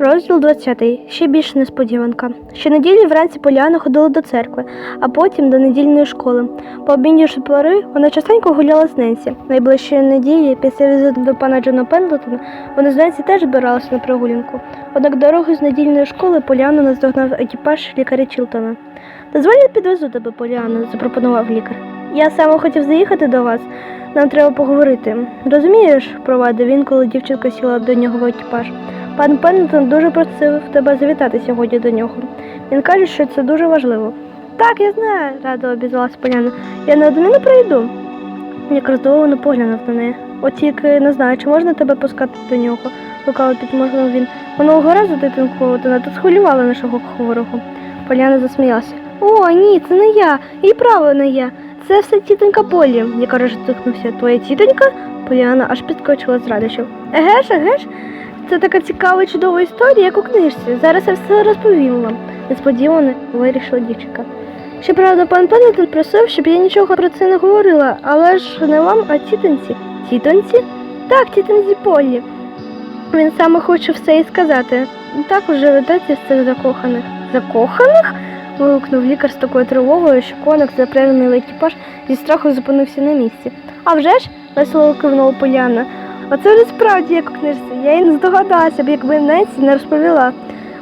Розділ 20. Ще більше несподіванка. Щонеділі вранці Поліана ходила до церкви, а потім до недільної школи. По обідній пори вона частенько гуляла з Ненсі. Найближчої неділі, після візиту до пана Джона Пендлтона, вони з Ненсі теж збиралися на прогулянку. Однак дорогу з недільної школи Поліану наздогнав екіпаж лікаря Чілтона. Дозволь, підвезу тебе, Поліану, запропонував лікар. Я саме хотів заїхати до вас. Нам треба поговорити. Розумієш, провадив він, коли дівчинка сіла до нього в екіпаж. Пан Пеннетон дуже просив тебе завітати сьогодні до нього. Він каже, що це дуже важливо. Так, я знаю, радо обізвалась Поляна. Я неодмінно прийду. Як роздоволено поглянув на неї. От тільки не знаю, чи можна тебе пускати до нього, лукаво підморгнув він. Минулого разу дитинку вона тут схвилювала нашого хворого. Поляна засміялася. О, ні, це не я. І право не я. Це все тітонька Полі, яка розтихнувся. Твоя тітонька? Поляна аж підскочила з радощів. Еге ж, еге ж? Це така цікава і чудова історія, як у книжці. Зараз я все розповім вам. Несподівано вирішила дівчинка. Щоправда, пан Пеннетон просив, щоб я нічого про це не говорила, але ж не вам, а тітоньці. Тітоньці? Так, тітоньці Полі. Він саме хоче все і сказати. Так уже ведеться з цих закоханих. Закоханих? вигукнув лікар з такою тривогою, що коник, запряжений екіпаж, зі страху зупинився на місці. А вже ж, весело кивнула Поляна. Оце вже справді як у книжці. Я й не здогадалася б, якби Ненсі не розповіла.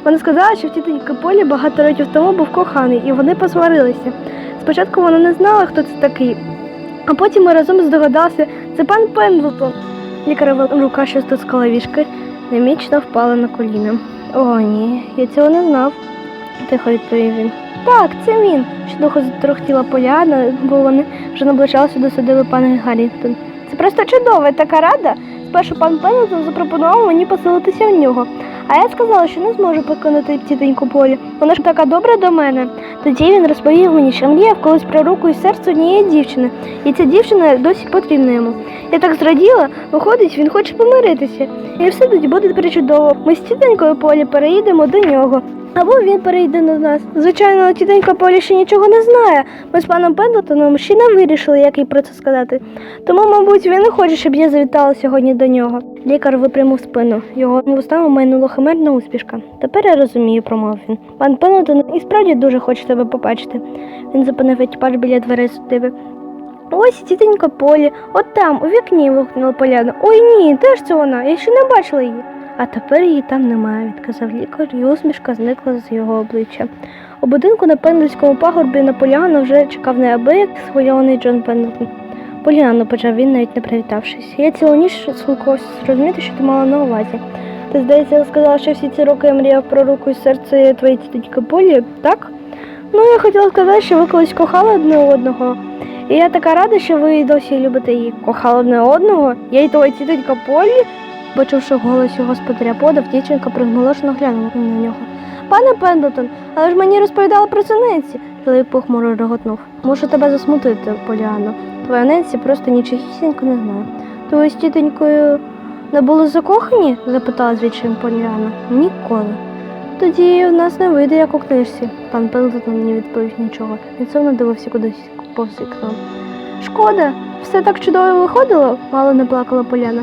Вона сказала, що в тітоньки Полі багато років тому був коханий, і вони посварилися. Спочатку вона не знала, хто це такий, а потім ми разом здогадалися, це пан Пендлтон. Лікарова рука, що стискала вішки, немічно впала на коліна. О, ні, я цього не знав, тихо відповів він. Так, це він, щодуху затрохтіла Поляна, бо вони вже наближалися до садиби пана Гаррінгтон. Це просто чудово, така рада. Спершу пан Пендлтон запропонував мені поселитися в нього. А я сказала, що не зможу покинути тітоньку Полі. Вона ж така добра до мене. Тоді він розповів мені, що мріяв колись про руку і серце однієї дівчини, і ця дівчина досі потрібна йому. Я так зраділа, виходить, він хоче помиритися. І все тоді буде причудово. Ми з тітонькою Полі переїдемо до нього. Або він перейде до нас. Звичайно, тітонька Полі ще нічого не знає. Ми з паном Пендлтоном ще не вирішили, як їй про це сказати. Тому, мабуть, він не хоче, щоб я завітала сьогодні до нього. Лікар випрямив спину. Його вустами майнула химерна успішка. Тепер я розумію, промовив він. Пан Пендлтон і справді дуже хоче тебе побачити. Він зупинив екіпаж біля дверей судиби. Ось і тітонька Полі, от там, у вікні, вигукнула Поляна. Ой ні, де ж це вона? Я ще не бачила її. А тепер її там немає, відказав лікар, і усмішка зникла з його обличчя. У будинку на Пендлському пагорбі на Поліану вже чекав неабияк схвильований Джон Пендлтон. Поліано, почав він, навіть не привітавшись. Я цілу ніч слухався зрозуміти, що ти мала на увазі. Ти, здається, сказала, що всі ці роки я мріяв про руку і серце твоєї тітоньки Полі, так? Ну, я хотіла сказати, що ви колись кохали одне одного. І я така рада, що ви і досі любите її. Кохали одне одного? Я й твоя тітонька Полі? Почувши голос його господаря подав, дівчинка приголошено глянула на нього. Пане Пендлтон, але ж мені розповідали про Ненсі. Чоловік похмуро реготнув. Мушу тебе засмутити, Поліано. Твоя Ненсі просто нічогісінько не знає. Ви з тітонькою не були закохані? запитала звідчим Поліана. Ніколи. Тоді в нас не вийде, як у книжці. Пан Пендлтон не відповів нічого. Він сумно дивився кудись повз вікно. Шкода, все так чудово виходило, мало не плакала Поляна.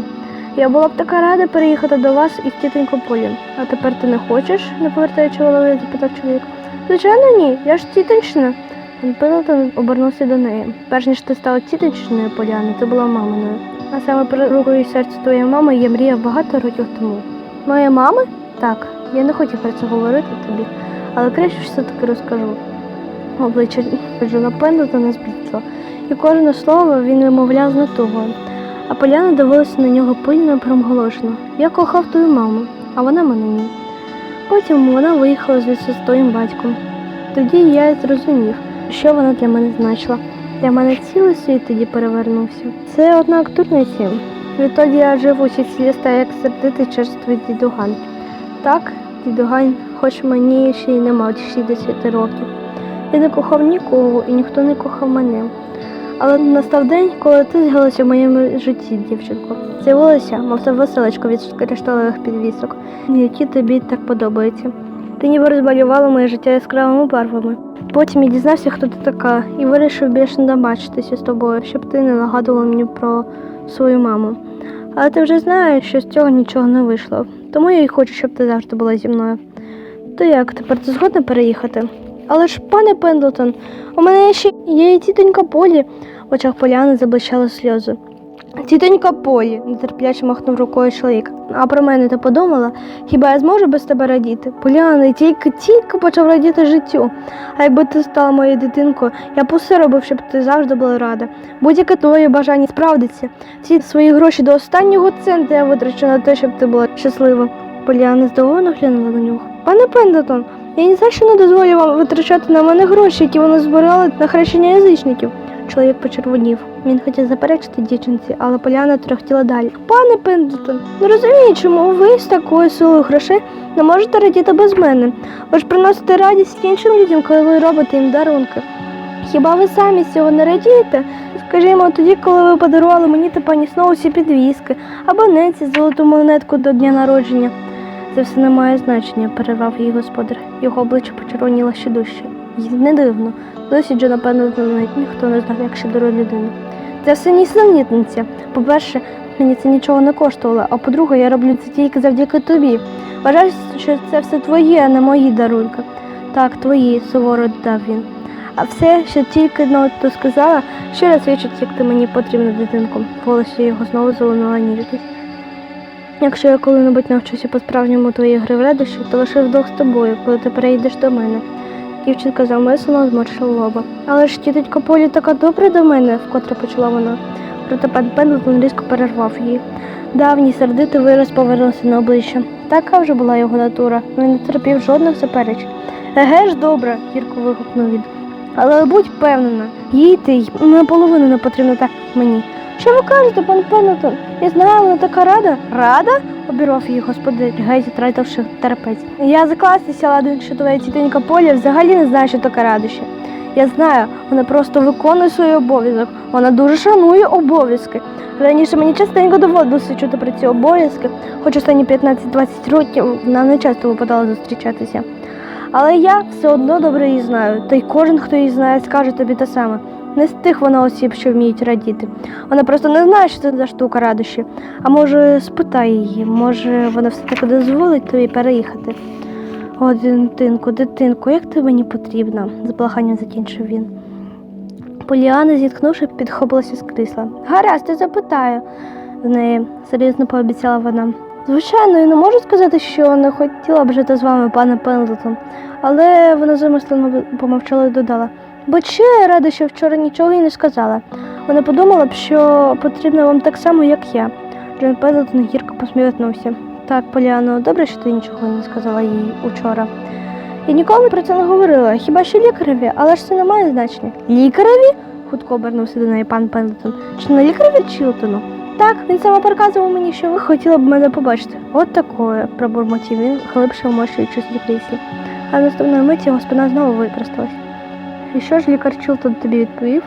Я була б така рада переїхати до вас із тітонько Полі. А тепер ти не хочеш, не повертаючи голови, запитав чоловік. Звичайно, ні, я ж тітончина. Пан Пендлтон обернувся до неї. Перш ніж ти стала тітончиною Поляни, ти була маминою. А саме про руку і серце твоєї мами я мріяв багато років тому. Моєї мами? Так, я не хотів про це говорити тобі, але краще все-таки розкажу. Обличчя Джона Пендлтона збігло, і кожне слово він вимовляв з натугою. А Поляна дивилася на нього пильно і промголошено. Я кохав твою маму, а вона мене ні. Потім вона виїхала звідси з твоїм батьком. Тоді я зрозумів, що вона для мене значила. Для мене цілий світ тоді перевернувся. Це, однак, дурниці. Відтоді я жив у сільській ліста як сердитий черствий дідуган. Так, дідуган, хоч мені ще й не мав 60 років. Я не кохав нікого і ніхто не кохав мене. Але настав день, коли ти з'явилася в моєму житті, дівчинко. З'явилася, мов це веселечко від кришталевих підвісок, які тобі так подобаються. Ти ніби розмалювала моє життя яскравими барвами. Потім я дізнався, хто ти така, і вирішив більше не бачитися з тобою, щоб ти не нагадувала мені про свою маму. Але ти вже знаєш, що з цього нічого не вийшло. Тому я й хочу, щоб ти завжди була зі мною. То як, тепер ти згодна переїхати? Але ж, пане Пендлтон, у мене ще є і тітонька Полі. В очах Поляни заблищали сльози. Тітонька Полі, нетерпляче махнув рукою чоловік. А про мене ти подумала? Хіба я зможу без тебе радіти? Поляна тільки тільки почав радіти життю. А якби ти стала моєю дитинкою, я б усе робив, щоб ти завжди була рада. Будь-яке твоє бажання справдиться. Ці свої гроші до останнього цента я витрачу на те, щоб ти була щаслива. Поліана здивовано глянула на нього. Пане Пендletон, я ні за що не дозволю вам витрачати на мене гроші, які вони збирали на хрещення язичників. Чоловік почервонів. Він хотів заперечити дівчинці, але Поляна трьохтіла далі. Пане Пендлтон, не розумію, чому ви з такою силою грошей не можете радіти без мене. Ви ж приносите радість іншим людям, коли ви робите їм дарунки. Хіба ви самі з цього не радієте? Скажімо, тоді, коли ви подарували мені та пані Сноу всі підвіски, або Ненсі золоту монетку до дня народження. Це все не має значення, перервав її господар. Його обличчя почервоніло ще дужче. Не дивно. Досі Джона Пендлтона ніхто не знав, як щедро людину. Це все нісенітниця. По-перше, мені це нічого не коштувало, а по-друге, я роблю це тільки завдяки тобі. Вважаю, що це все твоє, а не мої дарунки. Так, твої, суворо додав він. А все, що тільки но то сказала, ще раз свідчить, як ти мені потрібна дитинку. В голосі його знову залунула ніжність. Якщо я коли-небудь навчуся по-справжньому твоєї гри в радощі, то лише вдвох з тобою, коли ти перейдеш до мене. Дівчинка замислено зморщила лоба. Але ж тітонька Полі така добра до мене, вкотре почала вона. Проте пан Пендлтон різко перервав її. Давній сердитий вираз повернувся на обличчя. Така вже була його натура. Він не терпів жодних заперечень. Еге ж добре, гірко вигукнув він. Але будь впевнена, їй ти наполовину не потрібно так, мені. Що ви кажете, пан Пендлтон? Я знаю, вона така рада. Рада? обірвав її господар, геть втративши терпець. Я закластися ладу, що твоя тітенька Поля взагалі не знає, що таке радощі. Я знаю, вона просто виконує свій обов'язок. Вона дуже шанує обов'язки. Раніше мені частенько доводилося чути про ці обов'язки, хоч останні 15-20 років нам не часто випадало зустрічатися. Але я все одно добре її знаю, та й кожен, хто її знає, скаже тобі те саме. Не з тих вона осіб, що вміють радіти. Вона просто не знає, що це за штука радощі. А може, спитай її, може, вона все-таки дозволить тобі переїхати. О, дитинку, дитинку, як ти мені потрібна? з благанням закінчив він. Поліана, зіткнувши, підхопилася з крісла. Гаразд, я запитаю в неї, серйозно пообіцяла вона. Звичайно, я не можу сказати, що не хотіла б жити з вами, пане Пендлтон, але вона замислено помовчала і додала. Бо я рада, що вчора нічого їй не сказала. Вона подумала б, що потрібно вам так само, як я. Джон Пендлтон гірко посміхнувся. Так, Поліано, добре, що ти нічого не сказала їй учора. Я ніколи про це не говорила, хіба що лікареві, але ж це не має значення. Лікареві? хутко обернувся до неї пан Пендлтон. Чи не лікареві Чілтону? Так, він саме проказував мені, що ви хотіли б мене побачити. От такое, пробурмотів він, глибше вмощуючись у кріслі. А наступної миті його знову випросталась. І що ж лікар Чілтон тобі відповів?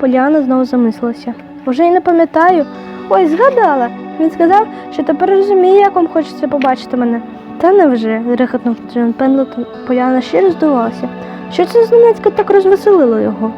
Поліана знову замислилася. Уже й не пам'ятаю. Ой, згадала. Він сказав, що тепер розуміє, як вам хочеться побачити мене. Та невже, рехотнув Джон Пендлтон. Поліана ще роздувалася. Що це зненацька так розвеселило його?